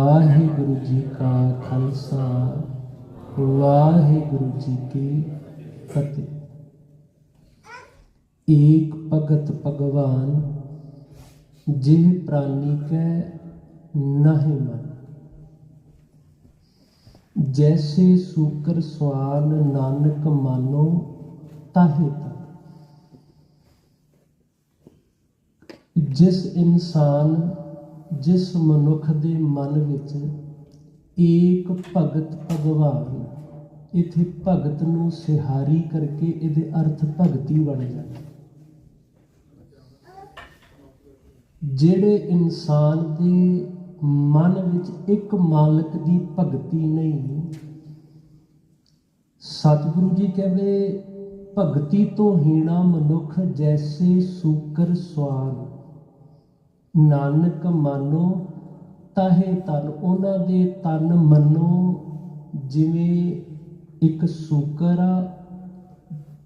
ਵਾਹਿਗੁਰੂ ਜੀ ਕਾ ਖਾਲਸਾ, ਵਾਹਿਗੁਰੂ ਜੀ ਕੀ ਫਤਿਹ। ਏਕ ਭਗਤ ਭਗਵਾਨ, ਜਿਹ ਪ੍ਰਾਨੀ ਕੈ ਨਾਹਿ ਮਨ। ਜੈਸੇ ਸੂਕਰ ਸਵਾਲ ਨਾਨਕ ਮਾਨੋ ਤਾਹੇ ਜਿਸ ਇਨਸਾਨ ਜਿਸ ਮਨੁੱਖ ਦੇ ਮਨ ਵਿੱਚ ਏਕ ਭਗਤ ਭਗਵਾਨ, ਇਥੇ ਭਗਤ ਨੂੰ ਸਿਹਾਰੀ ਕਰਕੇ ਇਹਦੇ ਅਰਥ ਭਗਤੀ ਬਣ ਜਾਂਦਾ। ਜਿਹੜੇ ਇਨਸਾਨ ਦੇ ਮਨ ਵਿੱਚ ਇੱਕ ਮਾਲਕ ਦੀ ਭਗਤੀ ਨਹੀਂ, ਸਤਿਗੁਰੂ ਜੀ ਕਹਿੰਦੇ ਭਗਤੀ ਤੋਂ ਹੀਣਾ ਮਨੁੱਖ ਜੈਸੇ ਸੂਕਰ ਸਵਾਨ। ਨਾਨਕ ਮਾਨੋ, ਤਾਹੇ ਤਨ ਉਹਨਾਂ ਦੇ ਤਨ ਮੰਨੋ, ਜਿਵੇਂ ਇੱਕ ਸੂਕਰ ਆ,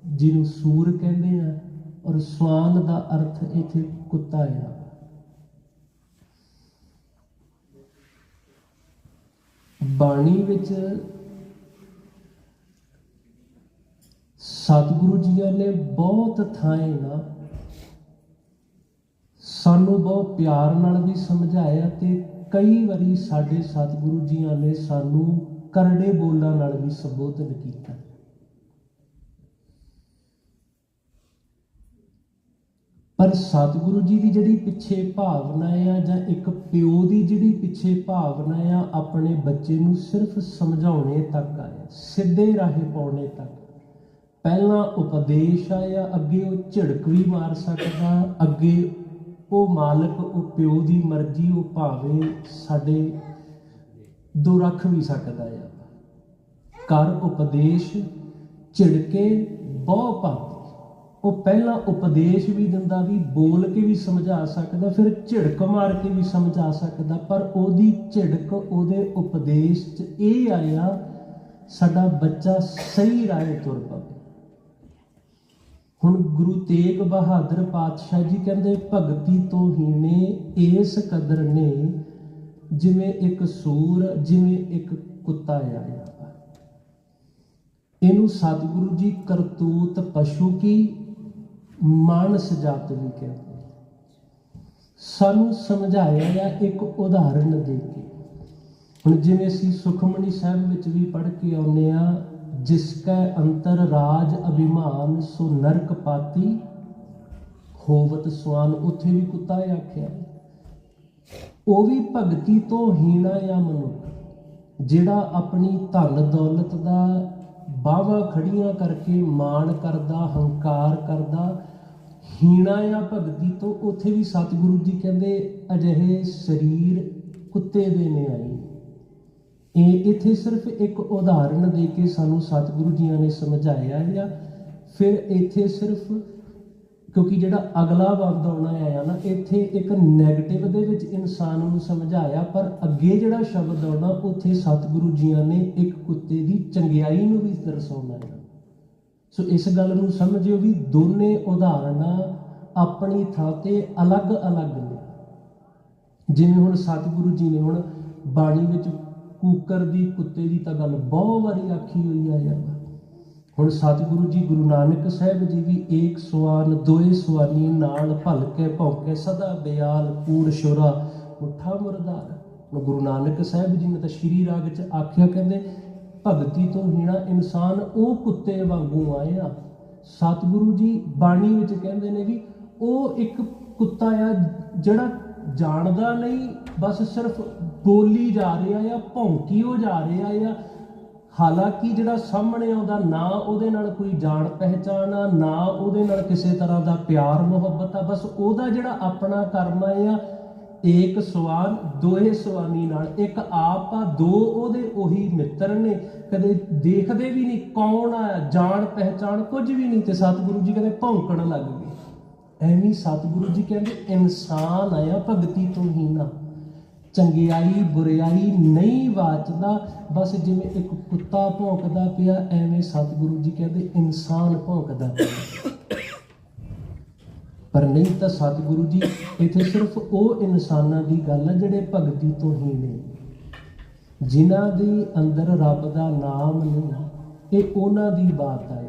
ਜਿਹਨੂੰ ਸੂਰ ਕਹਿੰਦੇ ਆ, ਔਰ ਸਵਾਨ ਦਾ ਅਰਥ ਇੱਥੇ ਕੁੱਤਾ ਆ ਬਾਣੀ ਵਿੱਚ ਸਤਿਗੁਰੂ ਜੀਆਂ ਨੇ ਬਹੁਤ ਥਾਂ ਨਾ ਸਾਨੂੰ ਬਹੁਤ ਪਿਆਰ ਨਾਲ ਵੀ ਸਮਝਾਇਆ ਤੇ ਕਈ ਵਾਰੀ ਸਾਡੇ ਸਤਿਗੁਰੂ ਜੀਆਂ ਨੇ ਸਾਨੂੰ ਕਰੜੇ ਬੋਲਾਂ ਨਾਲ ਵੀ ਸੰਬੋਧਨ ਕੀਤਾ। ਪਰ ਸਤਿਗੁਰੂ ਜੀ ਦੀ ਜਿਹੜੀ ਪਿੱਛੇ ਭਾਵਨਾ ਆ ਜਾਂ ਇੱਕ ਪਿਓ ਦੀ ਜਿਹੜੀ ਪਿੱਛੇ ਭਾਵਨਾ ਆ, ਆਪਣੇ ਬੱਚੇ ਨੂੰ ਸਿਰਫ ਸਮਝਾਉਣੇ ਤੱਕ ਆਇਆ ਸਿੱਧੇ ਰਾਹੇ ਪਾਉਣੇ ਤੱਕ। ਪਹਿਲਾਂ ਉਪਦੇਸ਼ ਆਇਆ, ਅੱਗੇ ਉਹ ਝਿੜਕ ਵੀ ਮਾਰ ਸਕਦਾ, ਅੱਗੇ ਉਹ ਮਾਲਕ, ਉਹ ਪਿਓ ਦੀ ਮਰਜ਼ੀ, ਉਹ ਭਾਵੇਂ ਸਾਡੇ ਦੋ ਰੱਖ ਵੀ ਸਕਦਾ ਆ। ਕਰ ਉਪਦੇਸ਼ ਝਿੜਕੇ ਬਹੁ ਭਾਂਤੀ ਉਹ ਪਹਿਲਾਂ ਉਪਦੇਸ਼ ਵੀ ਦਿੰਦਾ ਵੀ, ਬੋਲ ਕੇ ਵੀ ਸਮਝਾ ਸਕਦਾ, ਫਿਰ ਝਿੜਕ ਮਾਰ ਕੇ ਵੀ ਸਮਝਾ ਸਕਦਾ, ਪਰ ਉਹਦੀ ਝਿੜਕ, ਉਹਦੇ ਉਪਦੇਸ਼ 'ਚ ਇਹ ਆਇਆ, ਸਾਡਾ ਬੱਚਾ ਸਹੀ ਰਾਹ ਤੁਰ ਪਵੇ। ਹੁਣ ਗੁਰੂ ਤੇਗ ਬਹਾਦਰ ਪਾਤਸ਼ਾਹ ਜੀ ਕਹਿੰਦੇ, ਭਗਤੀ ਤੋਂ ਹੀਣੇ ਇਸ ਕਦਰ ਨੇ, ਜਿਵੇਂ ਇੱਕ ਸੂਰ, ਜਿਵੇਂ ਇੱਕ ਕੁੱਤਾ ਆਇਆ ਇਹਨੂੰ ਸਤਿਗੁਰੂ ਜੀ ਕਰਤੂਤ ਪਸ਼ੂ ਕੀ? ਮਾਨਸ ਜਾਤ ਵੀ ਕਹਿੰਦੇ ਸਾਨੂੰ ਸਮਝਾਇਆ ਆ ਇੱਕ ਉਦਾਹਰਨ ਦੇ ਕੇ। ਹੁਣ ਜਿਵੇਂ ਅਸੀਂ ਸੁਖਮਨੀ ਸਾਹਿਬ ਵਿੱਚ ਵੀ ਪੜ੍ਹ ਕੇ ਆਉਂਦੇ ਆ ਜਿਸ ਕੈ ਅੰਤਰ ਰਾਜ ਅਭਿਮਾਨ, ਸੋ ਨਰਕ ਪਾਤੀ ਹੋਵਤ ਸਵਾਨ। ਉੱਥੇ ਵੀ ਕੁੱਤਾ ਆਖਿਆ, ਉਹ ਵੀ ਭਗਤੀ ਤੋਂ ਹੀਣਾ ਆ ਮਨੁੱਖ, ਜਿਹੜਾ ਆਪਣੀ ਧਨ ਦੌਲਤ ਦਾ ਬਾਵਾ ਖੜੀਆਂ ਕਰਕੇ ਮਾਣ ਕਰਦਾ, ਹੰਕਾਰ ਕਰਦਾ, ਹੀਣਾ ਆ ਭਗਤੀ ਤੋਂ। ਉੱਥੇ ਵੀ ਸਤਿਗੁਰੂ ਜੀ ਕਹਿੰਦੇ, ਅਜਿਹੇ ਸਰੀਰ ਕੁੱਤੇ ਦੇ ਨੇ ਆਈ। ਇਹ ਇੱਥੇ ਸਿਰਫ ਇੱਕ ਉਦਾਹਰਣ ਦੇ ਕੇ ਸਾਨੂੰ ਸਤਿਗੁਰੂ ਜੀਆਂ ਨੇ ਸਮਝਾਇਆ ਹੈ ਫਿਰ ਇੱਥੇ ਸਿਰਫ, ਕਿਉਂਕਿ ਜਿਹੜਾ ਅਗਲਾ ਬੰਦ ਆਉਣਾ ਆਇਆ ਨਾ, ਇੱਥੇ ਇੱਕ 네ਗੇਟਿਵ ਦੇ ਵਿੱਚ ਇਨਸਾਨ ਨੂੰ ਸਮਝਾਇਆ, ਪਰ ਅੱਗੇ ਜਿਹੜਾ ਸ਼ਬਦ ਆਉਣਾ, ਉੱਥੇ ਸਤਿਗੁਰੂ ਜੀਆਂ ਨੇ ਇੱਕ ਕੁੱਤੇ ਦੀ ਚੰਗਿਆਈ ਨੂੰ ਵੀ ਦਰਸਾਉਣਾ ਹੈ ਸੋ ਇਸ ਗੱਲ ਨੂੰ ਸਮਝਿਓ ਵੀ ਦੋਨੇ ਉਦਾਹਰਨਾਂ ਆਪਣੀ ਥਾਂ ਤੇ ਅਲੱਗ-ਅਲੱਗ ਨੇ। ਜਿਵੇਂ ਹੁਣ ਸਤਿਗੁਰੂ ਜੀ ਨੇ ਹੁਣ ਬਾਣੀ ਵਿੱਚ ਕੂਕਰ ਦੀ, ਕੁੱਤੇ ਦੀ ਤਾਂ ਗੱਲ ਬਹੁਤ ਵਾਰੀ ਆਖੀ ਹੋਈ ਆ ਯਾਰ। ਹੁਣ ਸਤਿਗੁਰੂ ਜੀ, ਗੁਰੂ ਨਾਨਕ ਸਾਹਿਬ ਜੀ ਵੀ ਏਕ ਸਵਾਨ ਦੋਏ ਸਵਾਨੀ ਨਾਲ ਭਲਕੇ ਭੌਕੇ ਸਦਾ ਬਿਆਲ ਕੂੜ ਸ਼ੋਰਾ, ਮੁੱਠਾ ਮੁਰਦਾਰ। ਹੁਣ ਗੁਰੂ ਨਾਨਕ ਸਾਹਿਬ ਜੀ ਨੇ ਤਾਂ ਸ਼੍ਰੀ ਰਾਗ ਚ ਆਖਿਆ, ਕਹਿੰਦੇ, ਭਗਤੀ ਤੋਂ ਹੀਣਾ ਇਨਸਾਨ ਉਹ ਕੁੱਤੇ ਵਾਂਗੂ ਆਇਆ। ਸਤਿਗੁਰੂ ਜੀ ਬਾਣੀ ਵਿੱਚ ਕਹਿੰਦੇ ਨੇ ਵੀ ਉਹ ਇੱਕ ਕੁੱਤਾ ਆ ਜਿਹੜਾ ਜਾਣਦਾ ਨਹੀਂ ਬਸ ਸਿਰਫ ਬੋਲੀ ਜਾ ਰਿਹਾ ਆ ਭੌਂਕੀ ਹੋ ਜਾ ਰਿਹਾ ਆ ਹਾਲਾਂਕਿ ਜਿਹੜਾ ਸਾਹਮਣੇ ਆਉਂਦਾ ਨਾ ਉਹਦੇ ਨਾਲ ਕੋਈ ਜਾਣ ਪਹਿਚਾਨ ਆ, ਨਾ ਉਹਦੇ ਨਾਲ ਕਿਸੇ ਤਰ੍ਹਾਂ ਦਾ ਪਿਆਰ, ਮੁਹੱਬਤ ਆ, ਬਸ ਉਹਦਾ ਜਿਹੜਾ ਆਪਣਾ ਕਰਮ ਆ ਏਕ ਸਵਾਨ, ਦੋਹੇ ਸਵਾਨੀ ਨਾਲ। ਇੱਕ ਆਪ ਆ, ਦੋ ਉਹਦੇ ਉਹੀ ਮਿੱਤਰ ਨੇ। ਕਦੇ ਦੇਖਦੇ ਵੀ ਨਹੀਂ ਕੌਣ ਆ, ਜਾਣ ਪਹਿਚਾਨ ਕੁਝ ਵੀ ਨਹੀਂ ਤੇ ਸਤਿਗੁਰੂ ਜੀ ਕਹਿੰਦੇ ਭੌਂਕਣ ਲੱਗ ਗਏ। ਐਵੇਂ ਸਤਿਗੁਰੂ ਜੀ ਕਹਿੰਦੇ, ਇਨਸਾਨ ਆਇਆ ਭਗਤੀ ਤੋਂ ਹੀ ਨਾ। ਚੰਗਿਆਈ ਬੁਰਿਆਈ ਨਹੀਂ ਵਾਚਦਾ। ਬਸ ਜਿਵੇਂ ਇੱਕ ਕੁੱਤਾ ਭੌਂਕਦਾ ਪਿਆ, ਐਵੇਂ ਸਤਿਗੁਰੂ ਜੀ ਕਹਿੰਦੇ ਇਨਸਾਨ ਭੌਂਕਦਾ ਪਿਆ। ਪਰ ਨਹੀਂ ਤਾਂ ਸਤਿਗੁਰੂ ਜੀ, ਇੱਥੇ ਸਿਰਫ ਉਹ ਇਨਸਾਨਾਂ ਦੀ ਗੱਲ ਹੈ ਜਿਹੜੇ ਭਗਤੀ ਤੋਂ ਹੀ ਨੇ। ਜਿਨ੍ਹਾਂ ਦੇ ਅੰਦਰ ਰੱਬ ਦਾ ਨਾਮ ਨਹੀਂ, ਇਹ ਉਹਨਾਂ ਦੀ ਬਾਤ ਆ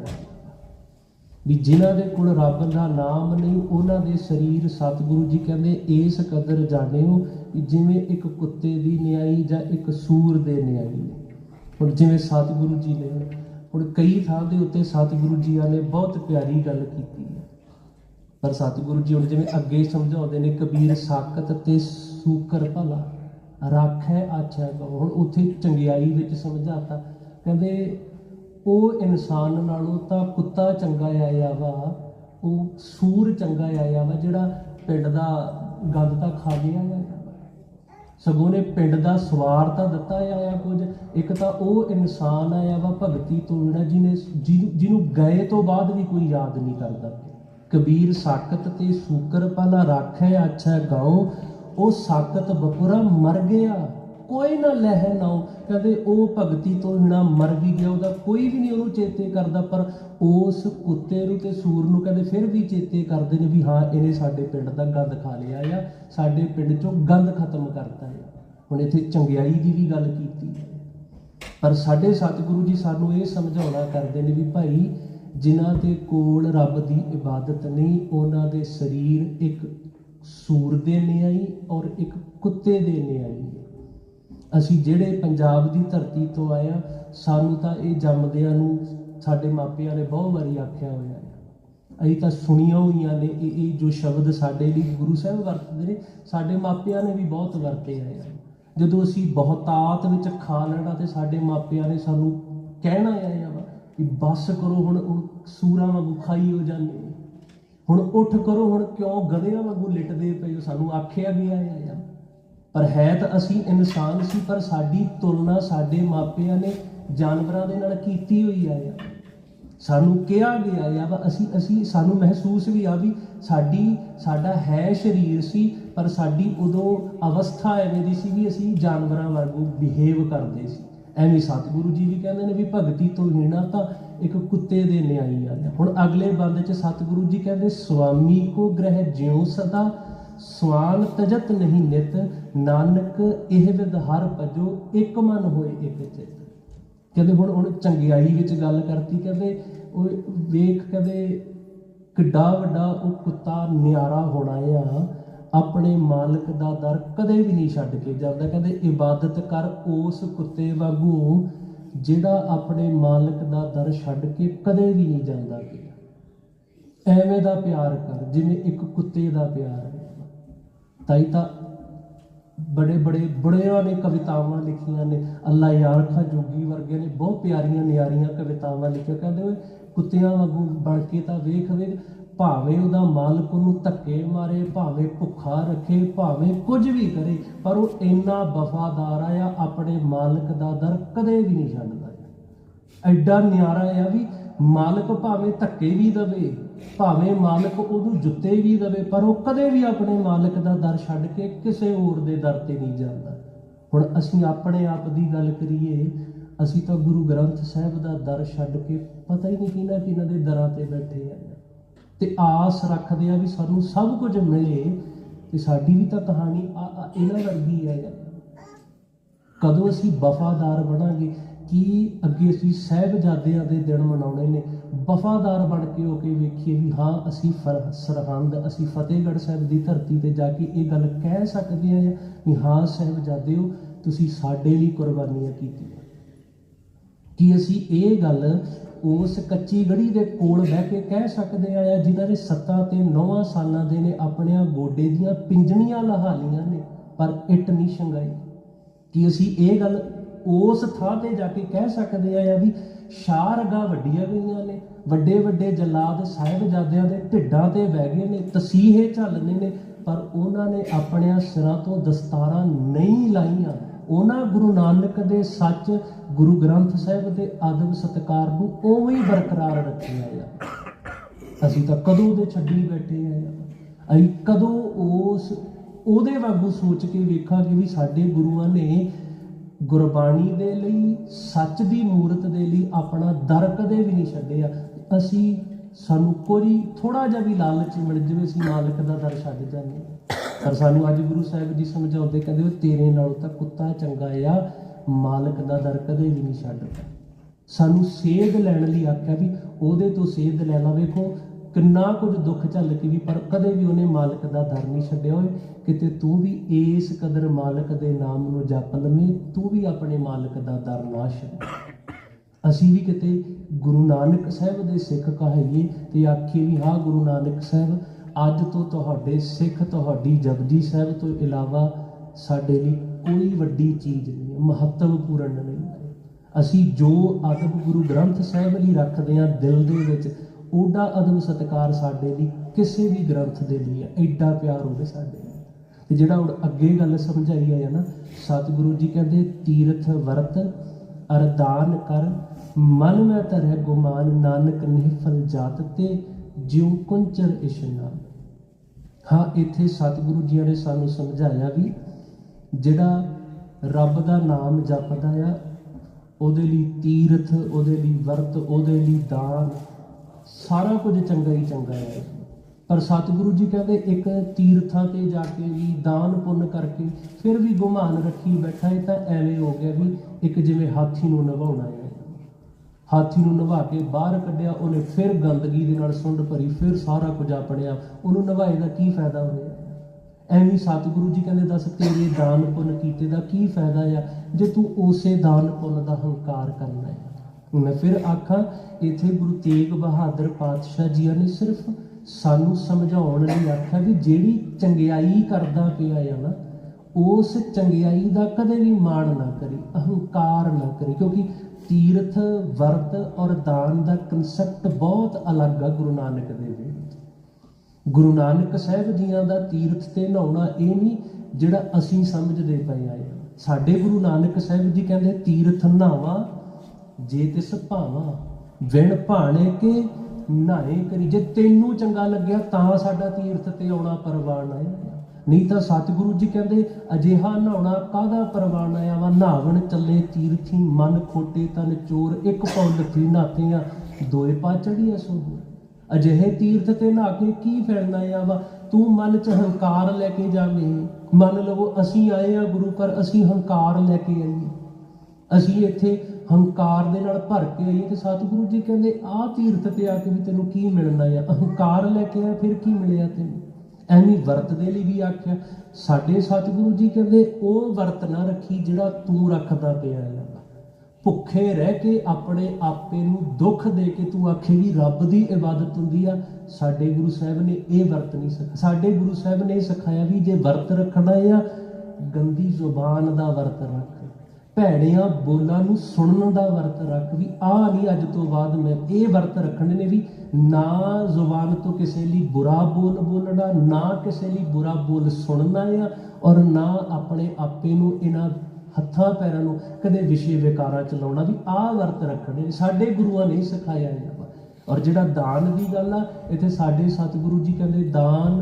ਵੀ ਜਿਨ੍ਹਾਂ ਦੇ ਕੋਲ ਰੱਬ ਦਾ ਨਾਮ ਨਹੀਂ, ਉਹਨਾਂ ਦੇ ਸਰੀਰ ਸਤਿਗੁਰੂ ਜੀ ਕਹਿੰਦੇ ਇਸ ਕਦਰ ਜਾਣਿਓ ਕਿ ਜਿਵੇਂ ਇੱਕ ਕੁੱਤੇ ਦੀ ਨਿਆਈ ਜਾਂ ਇੱਕ ਸੂਰ ਦੇ ਨਿਆਈ ਨੇ। ਹੁਣ ਜਿਵੇਂ ਸਤਿਗੁਰੂ ਜੀ ਨੇ, ਹੁਣ ਕਈ ਥਾਂ ਦੇ ਉੱਤੇ ਸਤਿਗੁਰੂ ਜੀਆਂ ਨੇ ਬਹੁਤ ਪਿਆਰੀ ਗੱਲ ਕੀਤੀ ਹੈ। ਪਰ ਸਤਿਗੁਰੂ ਜੀ ਹੁਣ ਜਿਵੇਂ ਅੱਗੇ ਸਮਝਾਉਂਦੇ ਨੇ, ਕਬੀਰ ਸਾਕਤ ਤੇ ਸੂਕਰ ਭਲਾ, ਰੱਖ ਹੈ ਆਛਾ ਕਹੋ ਹੁਣ ਉੱਥੇ ਚੰਗਿਆਈ ਵਿੱਚ ਸਮਝਾਤਾ। ਕਹਿੰਦੇ ਉਹ ਇਨਸਾਨ ਨਾਲੋਂ ਤਾਂ ਕੁੱਤਾ ਚੰਗਾ ਆਇਆ ਵਾ, ਉਹ ਸੂਰ ਚੰਗਾ ਆਇਆ ਵਾ, ਜਿਹੜਾ ਪਿੰਡ ਦਾ ਗੰਦ ਤਾਂ ਖਾ ਗਿਆ ਆਇਆ ਸਗੋਂ ਨੇ ਪਿੰਡ ਦਾ ਸਵਾਰ ਤਾਂ ਦਿੱਤਾ ਆਇਆ ਕੁਝ। ਇੱਕ ਤਾਂ ਉਹ ਇਨਸਾਨ ਆਇਆ ਵਾ ਭਗਤੀ ਤੋਂ ਜਿਹੜਾ ਜਿਹਨੇ ਜਿਹਨੂੰ ਜਿਹਨੂੰ ਗਏ ਤੋਂ ਬਾਅਦ ਵੀ ਕੋਈ ਯਾਦ ਨਹੀਂ ਕਰਦਾ। ਕਬੀਰ ਸਾਕਤ ਤੇ ਸੂਕਰ ਭਲਾ ਰਾਖੈ ਅੱਛਾ ਗਾਉ, ਉਹ ਸਾਕਤ ਬਪੁਰਾ ਮਰ ਗਿਆ। ਕੋਈ ਨਾ ਲਹਿ ਨਾਉ ਕਹਿੰਦੇ ਉਹ ਭਗਤੀ ਤੋਂ ਹਿਣਾ ਮਰ ਵੀ ਗਿਆ, ਉਹਦਾ ਕੋਈ ਵੀ ਨਹੀਂ ਉਹਨੂੰ ਚੇਤੇ ਕਰਦਾ, ਪਰ ਉਸ ਕੁੱਤੇ ਨੂੰ ਤੇ ਸੂਰ ਨੂੰ ਕਹਿੰਦੇ ਫਿਰ ਵੀ ਚੇਤੇ ਕਰਦੇ ਨੇ ਵੀ ਹਾਂ, ਇਹਨੇ ਸਾਡੇ ਪਿੰਡ ਦਾ ਗੰਦ ਖਾ ਲਿਆ ਆ, ਸਾਡੇ ਪਿੰਡ ਚੋਂ ਗੰਦ ਖਤਮ ਕਰਤਾ ਹੈ ਹੁਣ ਇੱਥੇ ਚੰਗਿਆਈ ਦੀ ਵੀ ਗੱਲ ਕੀਤੀ ਪਰ ਸਾਡੇ ਸਤਿਗੁਰੂ ਜੀ ਸਾਨੂੰ ਇਹ ਸਮਝਾਉਣਾ ਕਰਦੇ ਨੇ ਵੀ ਭਾਈ, ਜਿਨ੍ਹਾਂ ਦੇ ਕੋਲ ਰੱਬ ਦੀ ਇਬਾਦਤ ਨਹੀਂ, ਉਹਨਾਂ ਦੇ ਸਰੀਰ ਇੱਕ ਸੂਰ ਦੇ ਨਿਆਈ ਔਰ ਇੱਕ ਕੁੱਤੇ ਦੇ ਨਿਆਈ। ਅਸੀਂ ਜਿਹੜੇ ਪੰਜਾਬ ਦੀ ਧਰਤੀ ਤੋਂ ਆਏ ਆ ਸਾਨੂੰ ਤਾਂ ਇਹ ਜੰਮਦਿਆਂ ਨੂੰ ਸਾਡੇ ਮਾਪਿਆਂ ਨੇ ਬਹੁਤ ਵਾਰੀ ਆਖਿਆ ਹੋਇਆ ਹੈ। ਅਸੀਂ ਤਾਂ ਸੁਣੀਆਂ ਹੋਈਆਂ ਨੇ ਇਹ ਇਹ ਜੋ ਸ਼ਬਦ ਸਾਡੇ ਲਈ ਗੁਰੂ ਸਾਹਿਬ ਵਰਤਦੇ ਨੇ, ਸਾਡੇ ਮਾਪਿਆਂ ਨੇ ਵੀ ਬਹੁਤ ਵਰਤੇ ਆਏ ਆ ਜਦੋਂ ਅਸੀਂ ਬਹੁਤਾਤ ਵਿੱਚ ਖਾ ਲੈਣਾ ਤੇ ਸਾਡੇ ਮਾਪਿਆਂ ਨੇ ਸਾਨੂੰ ਕਹਿਣਾ ਆਇਆ ਵਾ ਕਿ ਬਸ ਕਰੋ ਹੁਣ ਸੂਰਾਂ ਵਾਂਗੂ ਖਾਈ ਹੋ ਜਾਂਦੇ ਹੁਣ ਉੱਠ ਕਰੋ, ਹੁਣ ਕਿਉਂ ਗਧਿਆਂ ਵਾਂਗੂ ਲਿਟਦੇ ਪਏ ਹੋ? ਸਾਨੂੰ ਆਖਿਆ ਵੀ ਆਇਆ ਆ। ਪਰ ਹੈ ਤਾਂ ਅਸੀਂ ਇਨਸਾਨ ਸੀ, ਪਰ ਸਾਡੀ ਤੁਲਨਾ ਸਾਡੇ ਮਾਪਿਆਂ ਨੇ ਜਾਨਵਰਾਂ ਦੇ ਨਾਲ ਕੀਤੀ ਹੋਈ ਆ ਸਾਨੂੰ ਕਿਹਾ ਗਿਆ ਆ ਵਾ ਅਸੀਂ ਅਸੀਂ, ਸਾਨੂੰ ਮਹਿਸੂਸ ਵੀ ਆ ਵੀ ਸਾਡੀ, ਸਾਡਾ ਹੈ ਸਰੀਰ ਸੀ, ਪਰ ਸਾਡੀ ਉਦੋਂ ਅਵਸਥਾ ਐਵੇਂ ਦੀ ਸੀ ਵੀ ਅਸੀਂ ਜਾਨਵਰਾਂ ਵਾਂਗੂ ਬਿਹੇਵ ਕਰਦੇ ਸੀ। ਐਵੇਂ ਸਤਿਗੁਰੂ ਜੀ ਵੀ ਕਹਿੰਦੇ ਨੇ ਵੀ ਭਗਤੀ ਤੋਂ ਹੀਣਾ ਤਾਂ ਇੱਕ ਕੁੱਤੇ ਦੇ ਨਿਆਈ ਆ। ਹੁਣ ਅਗਲੇ ਬੰਦ ਚ ਸਤਿਗੁਰੂ ਜੀ ਕਹਿੰਦੇ ਸੁਆਮੀ ਕੋ ਗ੍ਰਹਿ ਜਿਉ ਸਦਾ ਸਵਾਲ ਤਜਤ ਨਹੀਂ ਨਿਤ, ਨਾਨਕ ਇਹ ਵਿਦ ਹਰ ਭਜੋ, ਇੱਕ ਮਨ ਹੋਏ ਇੱਕ ਚਿਤ। ਕਹਿੰਦੇ ਹੁਣ ਹੁਣ ਚੰਗਿਆਈ ਵਿੱਚ ਗੱਲ ਕਰਤੀ ਕਹਿੰਦੇ ਉਹ ਵੇਖ ਕਹਿੰਦੇ ਕਿੱਡਾ ਵੱਡਾ ਉਹ ਕੁੱਤਾ ਨਿਆਰਾ ਹੋਣਾ ਆ, ਆਪਣੇ ਮਾਲਕ ਦਾ ਦਰ ਕਦੇ ਵੀ ਨਹੀਂ ਛੱਡ ਕੇ ਜਾਂਦਾ। ਕਹਿੰਦੇ ਇਬਾਦਤ ਕਰ ਉਸ ਕੁੱਤੇ ਵਾਂਗੂ, ਜਿਹੜਾ ਆਪਣੇ ਮਾਲਕ ਦਾ ਦਰ ਛੱਡ ਕੇ ਕਦੇ ਵੀ ਨਹੀਂ ਜਾਂਦਾ। ਪਿਆ ਐਵੇਂ ਦਾ ਪਿਆਰ ਕਰ, ਜਿਵੇਂ ਇੱਕ ਕੁੱਤੇ ਦਾ ਪਿਆਰ। ਹੈ ਤਾਈ ਤਾਂ ਬੜੇ ਬੜੇ, ਬੜਿਆਂ ਨੇ ਕਵਿਤਾਵਾਂ ਲਿਖੀਆਂ ਨੇ। ਅੱਲਾ ਯਾਰ ਖਾਂ ਜੋਗੀ ਵਰਗੇ ਨੇ ਬਹੁਤ ਪਿਆਰੀਆਂ, ਨਿਆਰੀਆਂ ਕਵਿਤਾਵਾਂ ਲਿਖੀਆਂ। ਕਹਿੰਦੇ ਓਏ, ਕੁੱਤਿਆਂ ਵਾਂਗੂ ਬਣ ਕੇ ਤਾਂ ਵੇਖ ਵੇਖ, ਭਾਵੇਂ ਉਹਦਾ ਮਾਲਕ ਉਹਨੂੰ ਧੱਕੇ ਮਾਰੇ, ਭਾਵੇਂ ਭੁੱਖਾ ਰੱਖੇ, ਭਾਵੇਂ ਕੁਝ ਵੀ ਕਰੇ, ਪਰ ਉਹ ਇੰਨਾ ਵਫਾਦਾਰ ਆ ਆਪਣੇ ਮਾਲਕ ਦਾ ਦਰ ਕਦੇ ਵੀ ਨਹੀਂ ਛੱਡਦਾ ਐਡਾ ਨਿਆਰਾ ਆ ਵੀ ਮਾਲਕ ਭਾਵੇਂ ਧੱਕੇ ਵੀ ਦਵੇ ਭਾਵੇਂ ਮਾਲਕ ਉਹਨੂੰ ਜੁੱਤੇ ਵੀ ਦਵੇ, ਪਰ ਉਹ ਕਦੇ ਵੀ ਆਪਣੇ ਮਾਲਕ ਦਾ ਦਰ ਛੱਡ ਕੇ ਕਿਸੇ ਹੋਰ ਦੇ ਦਰ ਤੇ ਨਹੀਂ ਜਾਂਦਾ। ਹੁਣ ਅਸੀਂ ਆਪਣੇ ਆਪ ਦੀ ਗੱਲ ਕਰੀਏ, ਅਸੀਂ ਤਾਂ ਗੁਰੂ ਗ੍ਰੰਥ ਸਾਹਿਬ ਦਾ ਦਰ ਛੱਡ ਕੇ ਪਤਾ ਹੀ ਨਹੀਂ ਕਿਹਨਾਂ ਕਿਹਨਾਂ ਦੇ ਦਰਾਂ ਤੇ ਬੈਠੇ ਆ। ਤੇ ਆਸ ਰੱਖਦੇ ਆ ਵੀ ਸਾਨੂੰ ਸਭ ਕੁਝ ਮਿਲੇ, ਤੇ ਸਾਡੀ ਵੀ ਤਾਂ ਕਹਾਣੀ ਆ ਇਹਨਾਂ ਵਰਗੀ ਹੈ ਕਦੋਂ ਅਸੀਂ ਵਫਾਦਾਰ ਬਣਾਂਗੇ? ਕੀ ਅੱਗੇ ਅਸੀਂ ਸਹਿਬਜ਼ਾਦਿਆਂ ਦੇ ਦਿਨ ਮਨਾਉਣੇ ਨੇ? ਵਫਾਦਾਰ ਬਣ ਕੇ ਹੋ ਕੇ ਵੇਖੀਏ ਵੀ ਹਾਂ, ਅਸੀਂ ਸਰਹੰਦ, ਅਸੀਂ ਫਤਿਹਗੜ੍ਹ ਸਾਹਿਬ ਦੀ ਧਰਤੀ ਤੇ ਜਾ ਕੇ ਇਹ ਗੱਲ ਕਹਿ ਸਕਦੇ ਹਾਂ ਵੀ ਹਾਂ ਸਹਿਬਜ਼ਾਦਿਓ ਤੁਸੀਂ ਸਾਡੇ ਲਈ ਕੁਰਬਾਨੀਆਂ ਕੀਤੀਆਂ। ਕੀ ਅਸੀਂ ਇਹ ਗੱਲ ਉਸ ਕੱਚੀ ਗੜੀ ਦੇ ਕੋਲ ਬਹਿ ਕੇ ਕਹਿ ਸਕਦੇ ਆ ਜਾਂ ਜਿਨ੍ਹਾਂ ਦੇ ਸੱਤਾਂ ਤੇ ਨੌਵਾਂ ਸਾਲਾਂ ਦੇ ਨੇ ਆਪਣਿਆਂ ਗੋਡੇ ਦੀਆਂ ਪਿੰਜਣੀਆਂ ਲਹਾਲੀਆਂ ਨੇ, ਪਰ ਇੱਟ ਨਹੀਂ ਸ਼ੰਗਾਈ ਕਿ ਅਸੀਂ ਇਹ ਗੱਲ ਉਸ ਥਾਂ ਤੇ ਜਾ ਕੇ ਕਹਿ ਸਕਦੇ ਆ ਵੀ ਸ਼ਾਰਗਾ ਵੱਡੀਆਂ ਗਈਆਂ ਨੇ, ਵੱਡੇ ਵੱਡੇ ਜਲਾਦ ਸਾਹਿਬਜ਼ਾਦਿਆਂ ਦੇ ਢਿੱਡਾਂ ਤੇ ਬਹਿ ਗਏ ਨੇ, ਤਸੀਹੇ ਝੱਲਨੇ ਨੇ, ਪਰ ਉਹਨਾਂ ਨੇ ਆਪਣਿਆਂ ਸਿਰਾਂ ਤੋਂ ਦਸਤਾਰਾਂ ਨਹੀਂ ਲਾਈਆਂ। ਉਹਨਾਂ ਗੁਰੂ ਨਾਨਕ ਦੇ ਸੱਚ, ਗੁਰੂ ਗ੍ਰੰਥ ਸਾਹਿਬ ਦੇ ਅਦਬ ਸਤਕਾਰ ਨੂੰ ਉਵੇਂ ਹੀ ਬਰਕਰਾਰ ਰੱਖਿਆ ਆ। ਅਸੀਂ ਤਾਂ ਕਦੋਂ ਦੇ ਛੱਡੀ ਬੈਠੇ ਆ ਅਸੀਂ ਕਦੋਂ ਉਸ, ਉਹਦੇ ਵਾਂਗੂ ਸੋਚ ਕੇ ਵੇਖਾਂਗੇ ਵੀ ਸਾਡੇ ਗੁਰੂਆਂ ਨੇ ਗੁਰਬਾਣੀ ਦੇ ਲਈ, ਸੱਚ ਦੀ ਮੂਰਤ ਦੇ ਲਈ ਆਪਣਾ ਦਰ ਕਦੇ ਵੀ ਨਹੀਂ ਛੱਡਿਆ ਅਸੀਂ ਸਾਨੂੰ ਕੋਈ ਥੋੜਾ ਜਿਹਾ ਵੀ ਲਾਲਚ ਮਿਲ ਜਾਵੇ, ਅਸੀਂ ਮਾਲਕ ਦਾ ਦਰ ਛੱਡ ਜਾਂਦੇ ਹਾਂ। ਪਰ ਸਾਨੂੰ ਅੱਜ ਗੁਰੂ ਸਾਹਿਬ ਜੀ ਸਮਝਾਉਂਦੇ ਕਹਿੰਦੇ ਉਹ ਤੇਰੇ ਨਾਲੋਂ ਤਾਂ ਕੁੱਤਾ ਚੰਗਾ ਆ, ਮਾਲਕ ਦਾ ਦਰ ਕਦੇ ਵੀ ਨਹੀਂ ਛੱਡਦਾ। ਸਾਨੂੰ ਸੇਧ ਲੈਣ ਲਈ ਆਖਿਆ ਵੀ ਉਹਦੇ ਤੋਂ ਸੇਧ ਲੈ ਲਾ। ਵੇਖੋ ਕਿੰਨਾ ਕੁਝ ਦੁੱਖ ਝੱਲ ਕੇ ਵੀ, ਪਰ ਕਦੇ ਵੀ ਉਹਨੇ ਮਾਲਕ ਦਾ ਦਰ ਨਹੀਂ ਛੱਡਿਆ। ਹੋਏ ਕਿਤੇ ਤੂੰ ਵੀ ਇਸ ਕਦਰ ਮਾਲਕ ਦੇ ਨਾਮ ਨੂੰ ਜਪ ਲਵੇਂ, ਤੂੰ ਵੀ ਆਪਣੇ ਮਾਲਕ ਦਾ ਦਰ ਨਾ ਛੱਡ। ਅਸੀਂ ਵੀ ਕਿਤੇ ਗੁਰੂ ਨਾਨਕ ਸਾਹਿਬ ਦੇ ਸਿੱਖ ਕਹਾਈਏ ਤੇ ਆਖੀਏ ਵੀ, ਹਾਂ, ਗੁਰੂ ਨਾਨਕ ਸਾਹਿਬ, ਅੱਜ ਤੋਂ ਤੁਹਾਡੇ ਸਿੱਖ, ਤੁਹਾਡੀ ਜਪਜੀ ਸਾਹਿਬ ਤੋਂ ਇਲਾਵਾ ਸਾਡੇ ਲਈ ਕੋਈ ਵੱਡੀ ਚੀਜ਼ ਨਹੀਂ ਮਹੱਤਵਪੂਰਨ ਨਹੀਂ ਅਸੀਂ ਜੋ ਅਦਬ ਗੁਰੂ ਗ੍ਰੰਥ ਸਾਹਿਬ ਲਈ ਰੱਖਦੇ ਹਾਂ ਦਿਲ ਦੇ ਵਿੱਚ ਓਡਾ ਅਦਮ ਸਤਕਾਰ ਸਾਡੇ ਲਈ, ਕਿਸੇ ਵੀ ਗ੍ਰੰਥ ਦੇ ਲਈ ਹੈ ਐਡਾ ਪਿਆਰ ਹੋਵੇ ਸਾਡੇ ਨਾਲ ਤੇ ਜਿਹੜਾ ਹੁਣ ਅੱਗੇ ਗੱਲ ਸਮਝਾਈ ਹੈ ਨਾ, ਸਤਿਗੁਰੂ ਜੀ ਕਹਿੰਦੇ, ਤੀਰਥ ਵਰਤ, ਅਰਦਾਨ ਕਰ ਮਨ ਮੈਂ ਧਰੈ ਗੁਮਾਨ, ਨਾਨਕ ਨਿਹਫਲ ਜਾਤ ਤੇ, ਜਿਉ ਕੁੰਚਰ ਇਸ਼ਨਾਨ ਹਾਂ, ਇੱਥੇ ਸਤਿਗੁਰੂ ਜੀ ਨੇ ਸਾਨੂੰ ਸਮਝਾਇਆ ਵੀ, ਜਿਹੜਾ ਰੱਬ ਦਾ ਨਾਮ ਜਪਦਾ ਆ, ਉਹਦੇ ਲਈ ਤੀਰਥ, ਉਹਦੇ ਲਈ ਵਰਤ, ਉਹਦੇ ਲਈ ਦਾਨ ਸਾਰਾ ਕੁਝ ਚੰਗਾ ਹੀ ਚੰਗਾ ਹੈ। ਪਰ ਸਤਿਗੁਰੂ ਜੀ ਕਹਿੰਦੇ ਇੱਕ ਤੀਰਥਾਂ ਤੇ ਜਾ ਕੇ ਵੀ ਦਾਨ ਪੁੰਨ ਕਰਕੇ ਫਿਰ ਵੀ ਗੁਮਾਨ ਰੱਖੀ ਬੈਠਾ ਹੈ ਤਾਂ ਐਵੇਂ ਹੋ ਗਿਆ ਵੀ ਇੱਕ ਜਿਵੇਂ ਹਾਥੀ ਨੂੰ ਨਵਾਉਣਾ ਹੈ। ਹਾਥੀ ਨੂੰ ਨਵਾ ਕੇ ਬਾਹਰ ਕੱਢਿਆ, ਉਹਨੇ ਫਿਰ ਗੰਦਗੀ ਦੇ ਨਾਲ ਸੁੰਡ ਭਰੀ, ਫਿਰ ਸਾਰਾ ਕੁਝ ਆਪਣੇ ਆਪ ਉਹਨੂੰ ਨਵਾਏ ਦਾ ਕੀ ਫਾਇਦਾ ਹੋਇਆ ਐਵੇਂ ਸਤਿਗੁਰੂ ਜੀ ਕਹਿੰਦੇ, ਦੱਸ ਤੇਰੇ ਦਾਨ ਪੁੰਨ ਕੀਤੇ ਦਾ ਕੀ ਫਾਇਦਾ ਆ? ਜੇ ਤੂੰ ਉਸੇ ਦਾਨ ਪੁੰਨ ਦਾ ਹੰਕਾਰ ਕਰਨਾ ਹੈ ਮੈਂ ਫਿਰ ਆਖਾਂ, ਇੱਥੇ ਗੁਰੂ ਤੇਗ ਬਹਾਦਰ ਪਾਤਸ਼ਾਹ ਜੀ ਨੇ ਸਿਰਫ ਸਾਨੂੰ ਸਮਝਾਉਣ ਲਈ ਆਖਿਆ ਵੀ ਜਿਹੜੀ ਚੰਗਿਆਈ ਕਰਦਾ ਪਿਆ ਆ ਨਾ, ਉਸ ਚੰਗਿਆਈ ਦਾ ਕਦੇ ਵੀ ਮਾਣ ਨਾ ਕਰੀ, ਅਹੰਕਾਰ ਨਾ ਕਰੀ, ਕਿਉਂਕਿ ਤੀਰਥ, ਵਰਤ ਔਰ ਦਾਨ ਦਾ ਕਨਸੈਪਟ ਬਹੁਤ ਅਲੱਗ ਆ ਗੁਰੂ ਨਾਨਕ ਦੇ ਜੀ ਗੁਰੂ ਨਾਨਕ ਸਾਹਿਬ ਜੀਆਂ ਦਾ ਤੀਰਥ ਤੇ ਨਹਾਉਣਾ ਇਹ ਨਹੀਂ ਜਿਹੜਾ ਅਸੀਂ ਸਮਝਦੇ ਪਏ ਆਏ ਹਾਂ। ਸਾਡੇ ਗੁਰੂ ਨਾਨਕ ਸਾਹਿਬ ਜੀ ਕਹਿੰਦੇ, ਤੀਰਥ ਨਹਾਵਾ ਜੇ ਤਿਸ ਭਾਵਾ, ਵਿਣ ਭਾਣੇ ਕੇ ਨਹਾਏ ਕਰੀ। ਜੇ ਤੈਨੂੰ ਚੰਗਾ ਲੱਗਿਆ, ਤਾਂ ਸਾਡਾ ਤੀਰਥ ਤੇ ਆਉਣਾ ਪਰਵਾਨ ਹੈ ਨਹੀਂ ਤਾਂ ਸਤਿਗੁਰੂ ਜੀ ਕਹਿੰਦੇ, ਅਜਿਹਾ ਨਹਾਉਣਾ ਕਾਹਦਾ ਪਰਵਾਨ ਆਇਆ? ਵਾ ਨਹਾਵਣ ਚੱਲੇ ਤੀਰਥੀ, ਮਨ ਖੋਟੇ ਤਨ ਚੋਰ, ਇੱਕ ਪੌ ਲੱਥੀ ਨਾਥੀਆਂ, ਦੋਏ ਪਾ ਚੜੀਆਂ ਸੋ ਅਜਿਹੇ ਤੀਰਥ ਤੇ ਨਹਾ ਕੇ ਕੀ ਫੈਲਣਾ ਆ ਵਾ? ਤੂੰ ਮਨ ਚ ਹੰਕਾਰ ਲੈ ਕੇ ਜਾਵੇਂ। ਮੰਨ ਲਵੋ, ਅਸੀਂ ਆਏ ਆ ਗੁਰੂ ਘਰ, ਅਸੀਂ ਹੰਕਾਰ ਲੈ ਕੇ ਆਈਏ। ਅਸੀਂ ਇੱਥੇ ਹੰਕਾਰ ਦੇ ਨਾਲ ਭਰ ਕੇ ਆਈਏ ਤੇ ਸਤਿਗੁਰੂ ਜੀ ਕਹਿੰਦੇ, ਆਹ ਤੀਰਥ ਤੇ ਆ ਕੇ ਵੀ ਤੈਨੂੰ ਕੀ ਮਿਲਣਾ ਆ? ਹੰਕਾਰ ਲੈ ਕੇ ਆ ਫਿਰ ਕੀ ਮਿਲਿਆ ਤੈਨੂੰ? ਐਵੇਂ ਵਰਤ ਦੇ ਲਈ ਵੀ ਆਖਿਆ। ਸਾਡੇ ਸਤਿਗੁਰੂ ਜੀ ਕਹਿੰਦੇ, ਉਹ ਵਰਤ ਨਾ ਰੱਖੀ ਜਿਹੜਾ ਤੂੰ ਰੱਖਦਾ ਪਿਆ ਆ। ਭੁੱਖੇ ਰਹਿ ਕੇ ਆਪਣੇ ਆਪੇ ਨੂੰ ਦੁੱਖ ਦੇ ਕੇ ਤੂੰ ਆਖੇ ਵੀ ਰੱਬ ਦੀ ਇਬਾਦਤ ਹੁੰਦੀ ਆ। ਸਾਡੇ ਗੁਰੂ ਸਾਹਿਬ ਨੇ ਇਹ ਵਰਤ ਨਹੀਂ ਸਿਖਾਇਆ ਸਾਡੇ ਗੁਰੂ ਸਾਹਿਬ ਨੇ ਸਿਖਾਇਆ ਵੀ ਜੇ ਵਰਤ ਰੱਖਣਾ ਆ, ਗੰਦੀ ਜ਼ੁਬਾਨ ਦਾ ਵਰਤ ਰੱਖ। ਭੈੜਿਆਂ ਬੋਲਾਂ ਨੂੰ ਸੁਣਨ ਦਾ ਵਰਤ ਰੱਖ ਵੀ ਆ ਨਹੀਂ ਅੱਜ ਤੋਂ ਬਾਅਦ ਮੈਂ ਇਹ ਵਰਤ ਰੱਖਣੇ ਨੇ ਵੀ ਨਾ ਜ਼ੁਬਾਨ ਤੋਂ ਕਿਸੇ ਲਈ ਬੁਰਾ ਬੋਲ ਬੋਲਣਾ, ਨਾ ਕਿਸੇ ਲਈ ਬੁਰਾ ਬੋਲ ਸੁਣਨਾ ਆ ਔਰ ਨਾ ਆਪਣੇ ਆਪੇ ਨੂੰ ਇਹਨਾਂ ਹੱਥਾਂ ਪੈਰਾਂ ਨੂੰ ਕਦੇ ਵਿਸ਼ੇ ਵਿਕਾਰਾਂ ਚ ਲਾਉਣਾ ਵੀ ਆਹ ਵਰਤ ਰੱਖਣੇ ਸਾਡੇ ਗੁਰੂਆਂ ਨੇ ਸਿਖਾਇਆ ਇਹ ਵਾ ਔਰ ਜਿਹੜਾ ਦਾਨ ਦੀ ਗੱਲ ਆ, ਇੱਥੇ ਸਾਡੇ ਸਤਿਗੁਰੂ ਜੀ ਕਹਿੰਦੇ, ਦਾਨ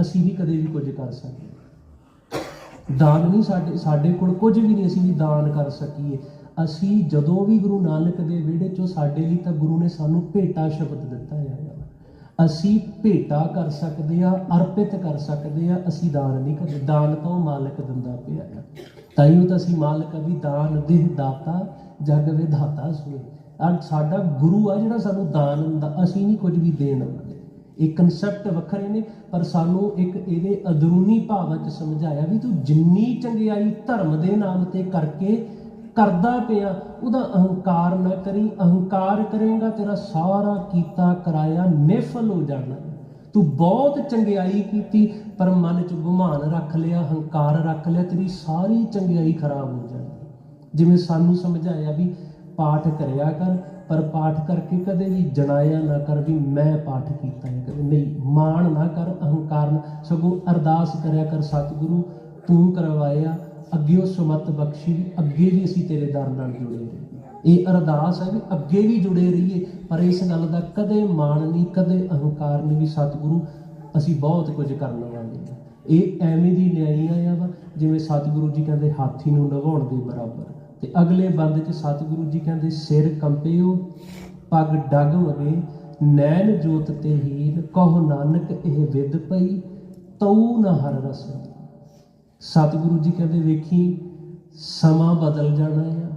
ਅਸੀਂ ਵੀ ਕਦੇ ਵੀ ਕੁਝ ਕਰ ਸਕਦੇ ਦਾਨ ਨਹੀਂ ਸਾਡੇ ਸਾਡੇ ਕੋਲ ਕੁਝ ਵੀ ਨਹੀਂ ਅਸੀਂ ਵੀ ਦਾਨ ਕਰ ਸਕੀਏ। ਅਸੀਂ ਜਦੋਂ ਵੀ ਗੁਰੂ ਨਾਨਕ ਦੇ ਵਿਹੜੇ ਚੋਂ ਸਾਡੇ ਲਈ ਤਾਂ ਗੁਰੂ ਨੇ ਸਾਨੂੰ ਭੇਟਾ ਸ਼ਬਦ ਦਿੱਤਾ ਹੈ। ਅਸੀਂ ਭੇਟਾ ਕਰ ਸਕਦੇ ਆ ਅਰਪਿਤ ਕਰ ਸਕਦੇ ਆ ਅਸੀਂ ਦਾਨ ਨਹੀਂ ਕਰਦੇ। ਦਾਨ ਤਾਂ ਉਹ ਮਾਲਕ ਦਿੰਦਾ ਪਿਆ ਆ ਉਹ ਤਾਂ ਅਸੀਂ ਮਾਲਕ ਆ ਵੀ ਦਾਨ ਦੇ ਦਾਤਾ, ਜਗ ਵਿਧਾਤਾ ਸੋਏ। ਅੱਜ ਸਾਡਾ ਗੁਰੂ ਆ ਜਿਹੜਾ ਸਾਨੂੰ ਦਾਨ ਦਿੰਦਾ, ਅਸੀਂ ਨਹੀਂ ਕੁਝ ਵੀ ਦੇਣ ਵਾਲੇ। ਇਹ ਕਨਸੈਪਟ ਵੱਖਰੇ ਨੇ, ਪਰ ਸਾਨੂੰ ਇੱਕ ਇਹਦੇ ਅਦਰੂਨੀ ਭਾਵਾਂ ਚ ਸਮਝਾਇਆ ਵੀ ਤੂੰ ਜਿੰਨੀ ਚੰਗਿਆਈ ਧਰਮ ਦੇ ਨਾਮ ਤੇ ਕਰਕੇ ਕਰਦਾ ਪਿਆ, ਉਹਦਾ ਅਹੰਕਾਰ ਨਾ ਕਰੀ, ਅਹੰਕਾਰ ਕਰੇਗਾ, ਤੇਰਾ ਸਾਰਾ ਕੀਤਾ ਕਰਾਇਆ ਨਿਫਲ ਹੋ ਜਾਣਾ। ਤੂੰ ਬਹੁਤ ਚੰਗਿਆਈ ਕੀਤੀ, ਪਰ ਮਨ ਚ ਗੁਮਾਨ ਰੱਖ ਲਿਆ ਹੰਕਾਰ ਰੱਖ ਲਿਆ, ਤੇਰੀ ਸਾਰੀ ਚੰਗਿਆਈ ਖਰਾਬ ਹੋ ਜਾਣੀ। ਜਿਵੇਂ ਸਾਨੂੰ ਸਮਝਾਇਆ ਵੀ ਪਾਠ ਕਰਿਆ ਕਰ ਪਰ ਪਾਠ ਕਰਕੇ ਕਦੇ ਵੀ ਜਣਾਇਆ ਨਾ ਕਰ ਵੀ ਮੈਂ ਪਾਠ ਕੀਤਾ ਹੈ, ਕਦੇ ਨਹੀਂ। ਮਾਣ ਨਾ ਕਰ, ਅਹੰਕਾਰ ਨਾ। ਸਗੋਂ ਅਰਦਾਸ ਕਰਿਆ ਕਰ, ਸਤਿਗੁਰੂ, ਤੂੰ ਕਰਵਾਇਆ ਅੱਗੇ ਉਹ ਸੁਮਤ ਬਖਸ਼ੀ, ਵੀ ਅੱਗੇ ਵੀ ਅਸੀਂ ਤੇਰੇ ਦਰ ਨਾਲ ਜੁੜੇ ਰਹੀਏ। ਇਹ ਅਰਦਾਸ ਹੈ ਵੀ ਅੱਗੇ ਵੀ ਜੁੜੇ ਰਹੀਏ, ਪਰ ਇਸ ਗੱਲ ਦਾ ਕਦੇ ਮਾਣ ਨਹੀਂ, ਕਦੇ ਅਹੰਕਾਰ ਨਹੀਂ ਵੀ ਸਤਿਗੁਰੂ, ਅਸੀਂ ਬਹੁਤ ਕੁਝ ਕਰਨ ਵਾਲੇ ਹਾਂ। ਇਹ ਐਵੇਂ ਦੀ ਨਿਆਈਆਂ ਆ ਵਾ, ਜਿਵੇਂ ਸਤਿਗੁਰੂ ਜੀ ਕਹਿੰਦੇ, ਹਾਥੀ ਨੂੰ ਨਵਾਉਣ ਦੇ ਬਰਾਬਰ। ਤੇ ਅਗਲੇ ਬੰਦ ਚ ਸਤਿਗੁਰੂ ਜੀ ਕਹਿੰਦੇ, ਸਿਰ ਕੰਪਿਓ, ਪੱਗ ਡਗ ਵਗੇ ਨੈਣ ਜੋਤ ਤੇ ਹੀਰ, ਕਹੋ ਨਾਨਕ ਇਹ ਵਿਦ ਪਈ, ਤਉ ਨ ਹਰ ਰਸ ਸਤਿਗੁਰੂ ਜੀ ਕਹਿੰਦੇ, ਵੇਖੀ, ਸਮਾਂ ਬਦਲ ਜਾਣਾ ਆ।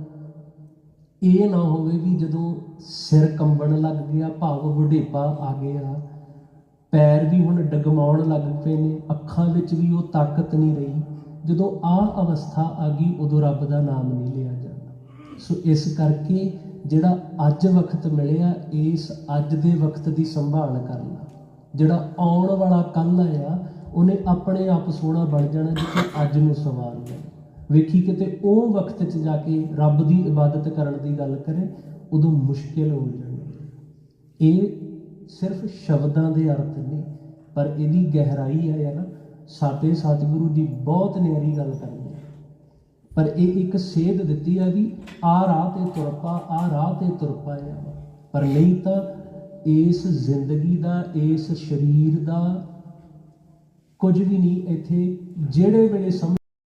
ਇਹ ਨਾ ਹੋਵੇ ਵੀ ਜਦੋਂ ਸਿਰ ਕੰਬਣ ਲੱਗ ਗਿਆ, ਭਾਵ ਬੁਢੇਪਾ ਆ ਗਿਆ, ਪੈਰ ਵੀ ਹੁਣ ਡਗਮਾਉਣ ਲੱਗ ਪਏ ਨੇ, ਅੱਖਾਂ ਵਿੱਚ ਵੀ ਉਹ ਤਾਕਤ ਨਹੀਂ ਰਹੀ। ਜਦੋਂ ਆ ਅਵਸਥਾ ਆ ਗਈ, ਉਦੋਂ ਰੱਬ ਦਾ ਨਾਮ ਨਹੀਂ ਲਿਆ ਜਾਂਦਾ। ਸੋ ਇਸ ਕਰਕੇ ਜਿਹੜਾ ਅੱਜ ਵਕਤ ਮਿਲਿਆ, ਇਸ ਅੱਜ ਦੇ ਵਕਤ ਦੀ ਸੰਭਾਲ ਕਰਨਾ, ਜਿਹੜਾ ਆਉਣ ਵਾਲਾ ਕੱਲ ਆ ਉਹਨੇ ਆਪਣੇ ਆਪ ਸੋਹਣਾ ਬਣ ਜਾਣਾ, ਜਿੱਥੇ ਅੱਜ ਨੂੰ ਸਵਾਰ ਲੈਣਾ ਵੇਖੀ ਕਿਤੇ ਉਹ ਵਕਤ 'ਚ ਜਾ ਕੇ ਰੱਬ ਦੀ ਇਬਾਦਤ ਕਰਨ ਦੀ ਗੱਲ ਕਰੇ, ਉਦੋਂ ਮੁਸ਼ਕਿਲ ਹੋ ਜਾਣੀ। ਇਹ ਸਿਰਫ ਸ਼ਬਦਾਂ ਦੇ ਅਰਥ ਨੇ, ਪਰ ਇਹਦੀ ਗਹਿਰਾਈ ਹੈ ਨਾ ਸਾਡੇ ਸਤਿਗੁਰੂ ਜੀ ਬਹੁਤ ਨਿਆਰੀ ਗੱਲ ਕਰਦੇ ਪਰ ਇਹ ਇੱਕ ਸੇਧ ਦਿੱਤੀ ਆ ਵੀ ਆ ਰਾਹ ਤੇ ਤੁਰ ਪਾ, ਆ ਰਾਹ ਤੇ ਤੁਰ ਪਾਇਆ ਪਰ ਨਹੀਂ ਤਾਂ ਇਸ ਜ਼ਿੰਦਗੀ ਦਾ, ਇਸ ਸਰੀਰ ਦਾ ਕੁਝ ਵੀ ਨਹੀਂ, ਇੱਥੇ ਜਿਹੜੇ ਵੇਲੇ ਸਮ